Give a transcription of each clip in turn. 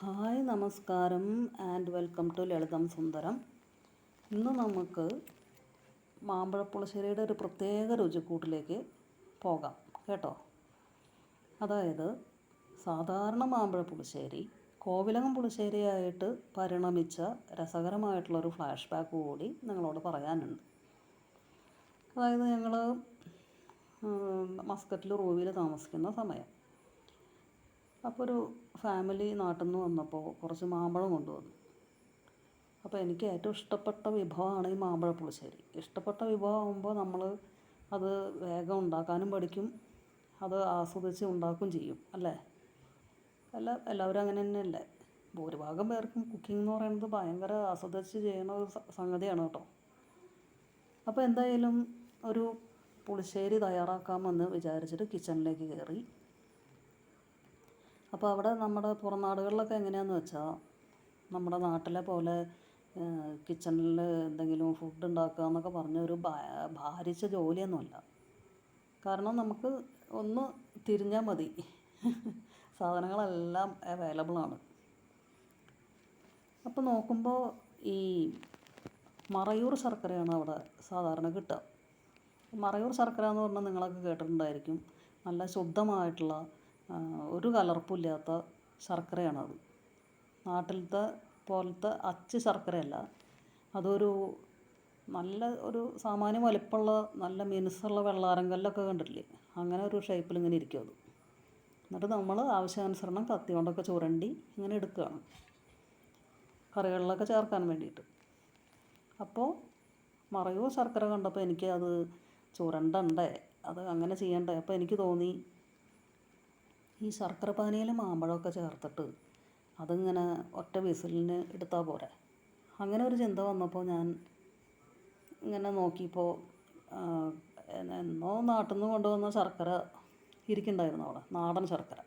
Hi നമസ്കാരം and welcome to ലളിതം സുന്ദരം. ഇന്ന് നമുക്ക് മാമ്പഴപ്പുളശ്ശേരിയുടെ ഒരു പ്രത്യേക രുചിക്കൂട്ടിലേക്ക് പോകാം കേട്ടോ? അതായത് സാധാരണ മാമ്പഴപ്പുളിശ്ശേരി കോവിലകം പുളിശ്ശേരിയായിട്ട് പരിണമിച്ച രസകരമായിട്ടുള്ളൊരു ഫ്ലാഷ് ബാക്ക് കൂടി നിങ്ങളോട് പറയാനുണ്ട്. അതായത് ഞങ്ങൾ മസ്കറ്റിൽ റൂവിൽ താമസിക്കുന്ന സമയം. അപ്പോൾ ഒരു ഫാമിലി നാട്ടിൽ നിന്ന് വന്നപ്പോൾ കുറച്ച് മാമ്പഴം കൊണ്ടുവന്നു. അപ്പോൾ എനിക്ക് ഏറ്റവും ഇഷ്ടപ്പെട്ട വിഭവമാണ് ഈ മാമ്പഴ പുളിശ്ശേരി. ഇഷ്ടപ്പെട്ട വിഭവമാകുമ്പോൾ നമ്മൾ അത് വേഗം ഉണ്ടാക്കാനും പഠിക്കും. അത് ആസ്വദിച്ച് ഉണ്ടാക്കുകയും ചെയ്യും അല്ലേ? അല്ല എല്ലാവരും അങ്ങനെ തന്നെയല്ലേ? ഭൂരിഭാഗം പേർക്കും കുക്കിംഗ് എന്ന് പറയുന്നത് ഭയങ്കര ആസ്വദിച്ച് ചെയ്യുന്ന ഒരു സംഗതിയാണ് കേട്ടോ. അപ്പോൾ എന്തായാലും ഒരു പുളിശ്ശേരി തയ്യാറാക്കാമെന്ന് വിചാരിച്ചിട്ട് കിച്ചണിലേക്ക് കയറി അപ്പോൾ അവിടെ നമ്മുടെ പുറം നാടുകളിലൊക്കെ എങ്ങനെയാണെന്ന് വെച്ചാൽ നമ്മുടെ നാട്ടിലെ പോലെ കിച്ചണിൽ എന്തെങ്കിലും ഫുഡ് ഉണ്ടാക്കുക എന്നൊക്കെ പറഞ്ഞ ഒരു ഭാരിച്ച ജോലിയൊന്നുമല്ല. കാരണം നമുക്ക് ഒന്ന് തിരിഞ്ഞാൽ മതി. സാധനങ്ങളെല്ലാം അവൈലബിൾ ആണ്. അപ്പോൾ നോക്കുമ്പോൾ ഈ മറയൂർ ശർക്കരയാണ് അവിടെ സാധാരണ കിട്ടുക. മറയൂർ ശർക്കര എന്ന് പറഞ്ഞാൽ നിങ്ങളൊക്കെ കേട്ടിട്ടുണ്ടായിരിക്കും. നല്ല ശുദ്ധമായിട്ടുള്ള ഒരു കലർപ്പുമില്ലാത്ത ശർക്കരയാണത്. നാട്ടിലത്തെ പോലത്തെ അച്ച് ശർക്കരയല്ല. അതൊരു നല്ല ഒരു സാമാന്യ വലിപ്പമുള്ള നല്ല മിനുസുള്ള വെള്ളാരം കല്ലൊക്കെ കണ്ടിട്ടില്ലേ? അങ്ങനെ ഒരു ഷേപ്പിൽ ഇങ്ങനെ ഇരിക്കും അത്. എന്നിട്ട് നമ്മൾ ആവശ്യാനുസരണം കത്തി കൊണ്ടൊക്കെ ചുരണ്ടി ഇങ്ങനെ എടുക്കുകയാണ്. കറികളിലൊക്കെ ചേർക്കാൻ വേണ്ടിയിട്ട്. അപ്പോൾ മറയൂർ ശർക്കര കണ്ടപ്പോൾ എനിക്ക് അത് ചുരണ്ടണ്ടേ? അത് അങ്ങനെ ചെയ്യണ്ടേ? അപ്പോൾ എനിക്ക് തോന്നി ഈ ശർക്കര പാനിയിൽ മാമ്പഴമൊക്കെ ചേർത്തിട്ട് അതിങ്ങനെ ഒറ്റ വിസിലിന് എടുത്താൽ പോരെ. അങ്ങനെ ഒരു ചിന്ത വന്നപ്പോൾ ഞാൻ ഇങ്ങനെ നോക്കിയപ്പോൾ എന്നോ നാട്ടിൽ നിന്ന് കൊണ്ടുവന്ന ശർക്കര ഇരിക്കുന്നുണ്ടായിരുന്നു അവിടെ നാടൻ ശർക്കര.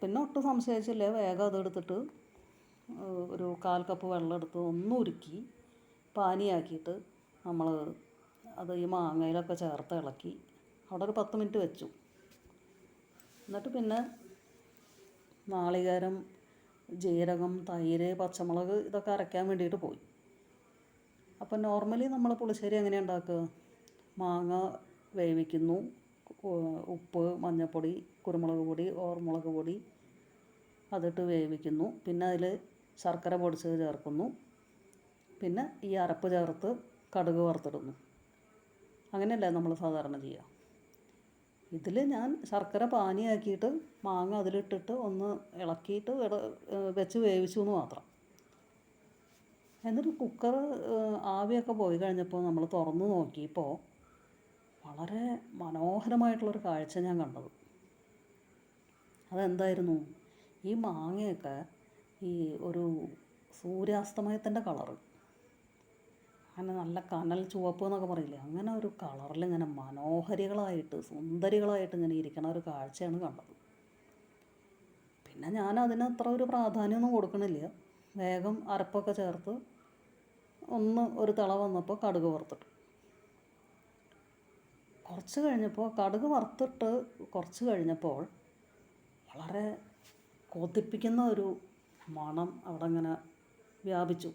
പിന്നെ ഒട്ടും സംശയിച്ചില്ല. വേഗം അതെടുത്തിട്ട് ഒരു കാൽ കപ്പ് വെള്ളം എടുത്ത് ഒന്ന് ഉരുക്കി പാനിയാക്കിയിട്ട് നമ്മൾ അത് ഈ മാങ്ങയിലൊക്കെ ചേർത്ത് ഇളക്കി അവിടെ ഒരു പത്ത് മിനിറ്റ് വെച്ചു. എന്നിട്ട് പിന്നെ നാളികേരം ജീരകം തൈര് പച്ചമുളക് ഇതൊക്കെ അരയ്ക്കാൻ വേണ്ടിയിട്ട് പോയി. അപ്പം നോർമലി നമ്മൾ പുളിശ്ശേരി എങ്ങനെയാണ് ഉണ്ടാക്കുക? മാങ്ങ വേവിക്കുന്നു ഉപ്പ് മഞ്ഞൾപ്പൊടി കുരുമുളക് പൊടി ഓർമുളക് പൊടി അതിട്ട് വേവിക്കുന്നു. പിന്നെ അതിൽ ശർക്കര പൊടിച്ചത് ചേർക്കുന്നു. പിന്നെ ഈ അരപ്പ് ചേർത്ത് കടുക് വറുത്തിടുന്നു. അങ്ങനെയല്ലേ നമ്മൾ സാധാരണ ചെയ്യുക? ഇതിൽ ഞാൻ ശർക്കര പാനിയാക്കിയിട്ട് മാങ്ങ അതിലിട്ടിട്ട് ഒന്ന് ഇളക്കിയിട്ട് വെച്ച് വേവിച്ചു എന്ന് മാത്രം. എന്നിട്ട് കുക്കർ ആവിയൊക്കെ പോയി കഴിഞ്ഞപ്പോൾ നമ്മൾ തുറന്നു നോക്കിയപ്പോൾ വളരെ മനോഹരമായിട്ടുള്ളൊരു കാഴ്ച ഞാൻ കണ്ടത്. അതെന്തായിരുന്നു? ഈ മാങ്ങയൊക്കെ ഈ ഒരു സൂര്യാസ്തമയത്തിന്റെ കളറ്. അങ്ങനെ നല്ല കനൽ ചുവപ്പ് എന്നൊക്കെ പറയില്ലേ? അങ്ങനെ ഒരു കളറിൽ ഇങ്ങനെ മനോഹരികളായിട്ട് സുന്ദരികളായിട്ട് ഇങ്ങനെ ഇരിക്കുന്ന ഒരു കാഴ്ചയാണ് കണ്ടത്. പിന്നെ ഞാൻ അതിന് അത്ര ഒരു പ്രാധാന്യമൊന്നും കൊടുക്കണില്ല. വേഗം അരപ്പൊക്കെ ചേർത്ത് ഒന്ന് ഒരു തിള വന്നപ്പോൾ കടുക് വറുത്തിട്ടു. കുറച്ച് കഴിഞ്ഞപ്പോൾ കടുക് വറുത്തിട്ട് കുറച്ച് കഴിഞ്ഞപ്പോൾ വളരെ കൊതിപ്പിക്കുന്ന ഒരു മണം അവിടെ ഇങ്ങനെ വ്യാപിച്ചു.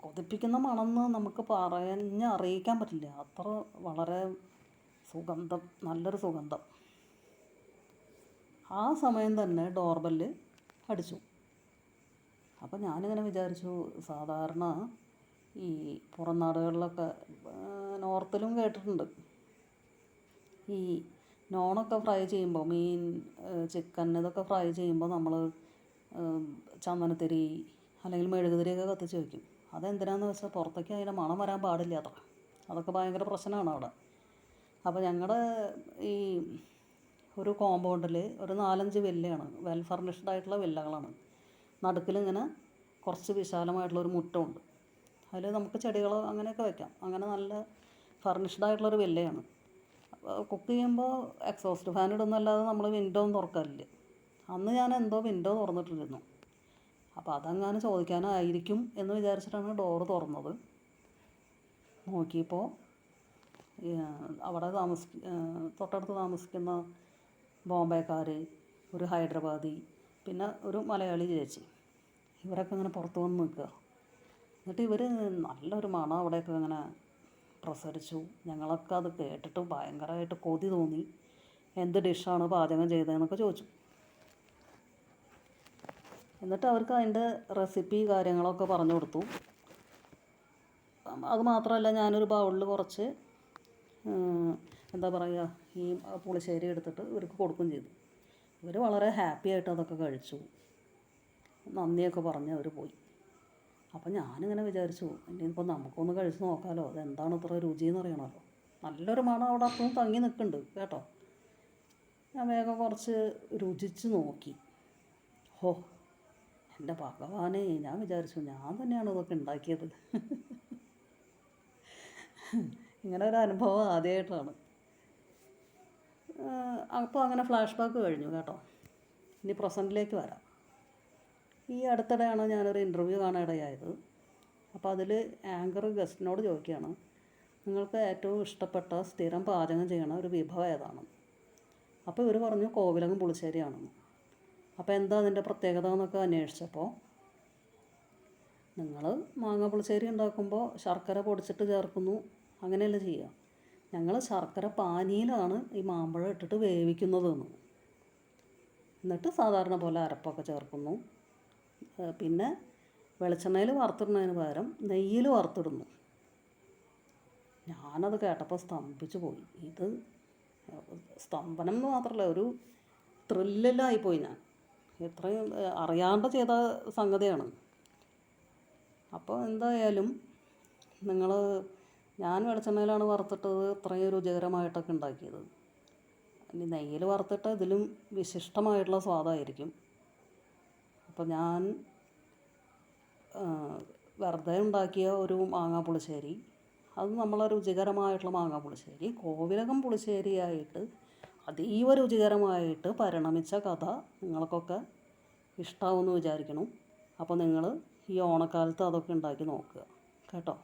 കൊതിപ്പിക്കുന്ന മണമെന്ന് നമുക്ക് പറഞ്ഞ് അറിയിക്കാൻ പറ്റില്ല. അത്ര വളരെ സുഗന്ധം നല്ലൊരു സുഗന്ധം. ആ സമയം തന്നെ ഡോർബെല്ല് അടിച്ചു. അപ്പോൾ ഞാനിങ്ങനെ വിചാരിച്ചു സാധാരണ ഈ പുറം നാടുകളിലൊക്കെ നോർത്തിലും കേട്ടിട്ടുണ്ട്. ഈ നോണൊക്കെ ഫ്രൈ ചെയ്യുമ്പോൾ മീൻ ചിക്കൻ ഇതൊക്കെ ഫ്രൈ ചെയ്യുമ്പോൾ നമ്മൾ ചന്ദനത്തിരി അല്ലെങ്കിൽ മെഴുകുതിരിയൊക്കെ കത്തിച്ച് വയ്ക്കും അതെന്തിനാന്ന് വെച്ചാൽ പുറത്തേക്ക് അതിന്റെ മണം വരാൻ പാടില്ല അത്ര അതൊക്കെ ഭയങ്കര പ്രശ്നമാണ് അവിടെ. അപ്പോൾ ഞങ്ങളുടെ ഈ ഒരു കോമ്പൗണ്ടിൽ ഒരു നാലഞ്ച് വില്ലയാണ് വെൽ ഫർണിഷ്ഡ് ആയിട്ടുള്ള വില്ലകളാണ്. നടുക്കിലിങ്ങനെ കുറച്ച് വിശാലമായിട്ടുള്ള ഒരു മുറ്റമുണ്ട്. അതിൽ നമുക്ക് ചെടികൾ അങ്ങനെയൊക്കെ വെക്കാം. അങ്ങനെ നല്ല ഫർണിഷ്ഡ് ആയിട്ടുള്ളൊരു വില്ലയാണ്. കുക്ക് ചെയ്യുമ്പോൾ എക്സോസ്റ്റ് ഫാൻ ഇടുന്നല്ലാതെ നമ്മൾ വിൻഡോ ഒന്നും തുറക്കാറില്ല. അന്ന് ഞാൻ എന്തോ വിൻഡോ തുറന്നിട്ടിരുന്നു. അപ്പോൾ അതങ്ങനെ ചോദിക്കാനായിരിക്കും എന്ന് വിചാരിച്ചിട്ടാണ് ഡോറ് തുറന്നത്. നോക്കിയപ്പോൾ അവിടെ താമസി തൊട്ടടുത്ത് താമസിക്കുന്ന ബോംബെക്കാർ ഒരു ഹൈദരാബാദി പിന്നെ ഒരു മലയാളി ചേച്ചി. ഇവരൊക്കെ ഇങ്ങനെ പുറത്ത് വന്ന് നിൽക്കുക. എന്നിട്ട് ഇവർ നല്ലൊരു മണം അവിടെയൊക്കെ ഇങ്ങനെ പ്രസരിച്ചു. ഞങ്ങളൊക്കെ അത് കേട്ടിട്ട് ഭയങ്കരമായിട്ട് കൊതി തോന്നി. എന്ത് ഡിഷാണ് പാചകം ചെയ്തതെന്നൊക്കെ ചോദിച്ചു. എന്നിട്ട് അവർക്ക് അതിന്റെ റെസിപ്പി കാര്യങ്ങളൊക്കെ പറഞ്ഞു കൊടുത്തു. അത് മാത്രമല്ല ഞാനൊരു ബൗളിൽ കുറച്ച് എന്താ പറയുക ഈ പുളിശ്ശേരി എടുത്തിട്ട് ഇവർക്ക് കൊടുക്കുകയും ചെയ്തു. ഇവർ വളരെ ഹാപ്പി ആയിട്ട് അതൊക്കെ കഴിച്ചു. നന്ദിയൊക്കെ പറഞ്ഞ് അവർ പോയി. അപ്പം ഞാനിങ്ങനെ വിചാരിച്ചു ഇനിയിപ്പോൾ നമുക്കൊന്ന് കഴിച്ച് നോക്കാമല്ലോ അതെന്താണ് ഇത്ര രുചി എന്ന് അറിയണമല്ലോ. നല്ലൊരു മണം അവിടെ അപ്പം തങ്ങി നിൽക്കുന്നുണ്ട് കേട്ടോ. ഞാൻ വേഗം കുറച്ച് രുചിച്ച് നോക്കി. ഹോ എന്റെ ഭഗവാനെ ഞാൻ വിചാരിച്ചു ഞാൻ തന്നെയാണ് ഇതൊക്കെ ഉണ്ടാക്കിയത്. ഇങ്ങനെ ഒരു അനുഭവം ആദ്യമായിട്ടാണ് അപ്പോൾ അങ്ങനെ ഫ്ലാഷ് ബാക്ക് കഴിഞ്ഞു കേട്ടോ. ഇനി പ്രസന്റിലേക്ക് വരാം. ഈ അടുത്തിടെയാണ് ഞാനൊരു ഇന്റർവ്യൂ കാണാനിടയായത്. അപ്പോൾ അതിൽ ആങ്കർ ഗസ്റ്റിനോട് ചോദിക്കുകയാണ് നിങ്ങൾക്ക് ഏറ്റവും ഇഷ്ടപ്പെട്ട സ്ഥിരം പാചകം ചെയ്യണ ഒരു വിഭവം ഏതാണ്? അപ്പോൾ ഇവർ പറഞ്ഞു കോവിലകം പുളിശ്ശേരിയാണെന്ന്. അപ്പോൾ എന്താ അതിന്റെ പ്രത്യേകത എന്നൊക്കെ അന്വേഷിച്ചപ്പോൾ നിങ്ങൾ മാങ്ങ പുളിശ്ശേരി ഉണ്ടാക്കുമ്പോൾ ശർക്കര പൊടിച്ചിട്ട് ചേർക്കുന്നു. അങ്ങനെയല്ല ചെയ്യുക ഞങ്ങൾ ശർക്കര പാനിയിലാണ് ഈ മാമ്പഴം ഇട്ടിട്ട് വേവിക്കുന്നതെന്ന്. എന്നിട്ട് സാധാരണ പോലെ അരപ്പൊക്കെ ചേർക്കുന്നു. പിന്നെ വെളിച്ചെണ്ണയിൽ വറുത്തിടുന്നതിന് പകരം നെയ്യിൽ വറുത്തിടുന്നു. ഞാനത് കേട്ടപ്പോൾ സ്തംഭിച്ചു പോയി. ഇത് സ്തംഭനം എന്ന് മാത്രമല്ല ഒരു ത്രില്ലിലായിപ്പോയി ഞാൻ. എത്രയും ഏഹ് അറിയാണ്ട് ചെയ്ത സംഗതിയാണ്. അപ്പോൾ എന്തായാലും നിങ്ങൾ ഞാൻ വെളിച്ചെണ്ണയിലാണ് വറുത്തിട്ടത് ഇത്രയും രുചികരമായിട്ടൊക്കെ ഉണ്ടാക്കിയത്. ഇനി നെയ്യിൽ വറുത്തിട്ട് ഇതിലും വിശിഷ്ടമായിട്ടുള്ള സ്വാദായിരിക്കും. അപ്പോൾ ഞാൻ വെറുതെ ഉണ്ടാക്കിയ ഒരു മാങ്ങാ പുളിശ്ശേരി അത് നമ്മളെ രുചികരമായിട്ടുള്ള മാങ്ങാ പുളിശ്ശേരി കോവിലകം പുളിശ്ശേരിയായിട്ട് അതീവ രുചികരമായിട്ട് പരിണമിച്ച കഥ നിങ്ങൾക്കൊക്കെ ഇഷ്ടമാവുമെന്ന് വിചാരിക്കണം. അപ്പോൾ നിങ്ങൾ ഈ ഓണക്കാലത്ത് അതൊക്കെ ഉണ്ടാക്കി നോക്കുക. കേട്ടോ?